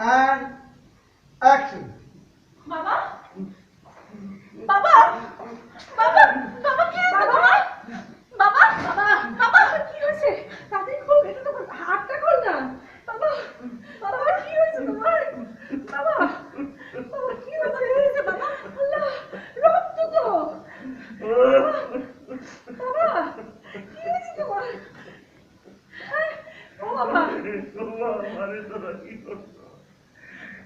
and action. বাবা বাবা বাবা বাবা কি হয়েছে বাবা বাবা বাবা বাবা কি হয়েছে তাদের খোল এটা তো হাতটা খোল না বাবা বাবা কি হয়েছে তোমার বাবা বাবা কি হয়েছে বাবা আল্লাহ রক্ত তো বাবা কি হয়েছে তোমার হ্যাঁ? ও বাবা? কে আসছিল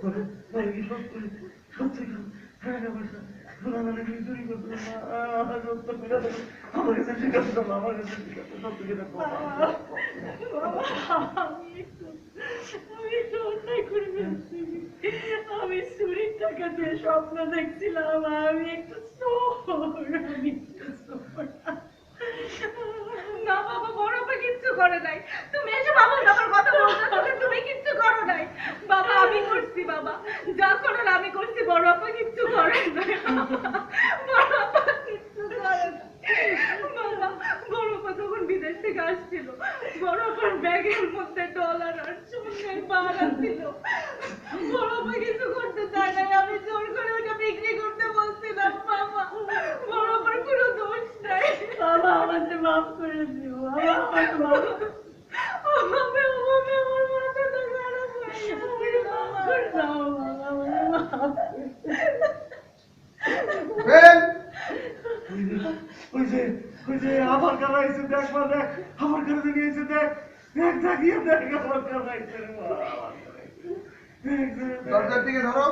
তোরা কি সত্যি, সত্যি টাকা পয়সা, তোরা মানে কি চুরি করতো না? আহ, সত্য করে দেখো। আমার কাছে শিখাচ্ছ না, আমার কাছে শিখাচ্ছ, সত্যি করে দেখো। আমি একটু আমি একটু অন্যায় করে ফেলছি আমি টাকা দিয়ে স্বপ্ন দেখছিলাম আমি একটু চোর আমি একটু চোর। না, বাবা, বড় আপা কিচ্ছু করে নাই। তুমি এসে বাবার বাবার কথা বলছো তুমি কিচ্ছু করো নাই। বাবা, আমি করছি, বাবা। যা করার আমি করছি, বড় আপা কিচ্ছু করে নাই বড় আপা কিচ্ছু করে নাই বাবা, বড় আপা বিদেশ থেকে আসছিল। বড় ব্যাগের মধ্যে ডলার আর সোনার বার ছিল বড় আপা কিছু করতে চায় নাই আমি জোর করে ওটা বিক্রি করতে বলছিলাম বাবা বড় আপার কোনো দোষ নাই বাবা আমাকে মাফ করে দিও বাবা আমাকে মাফ আমাকে আমাকে আমার মাথাটা খারাপ হয়ে গেছে বাবা দাও বাবা আমাকে মাফ Well, ওই যে, ওই যে, আমার কারা আইছে দেখ মা, দেখ। আমার যে নিয়ে আইছে দেখ। দেখ, তাকিয়ে দেখ, আমার কারা। দরজার দিকে ধরো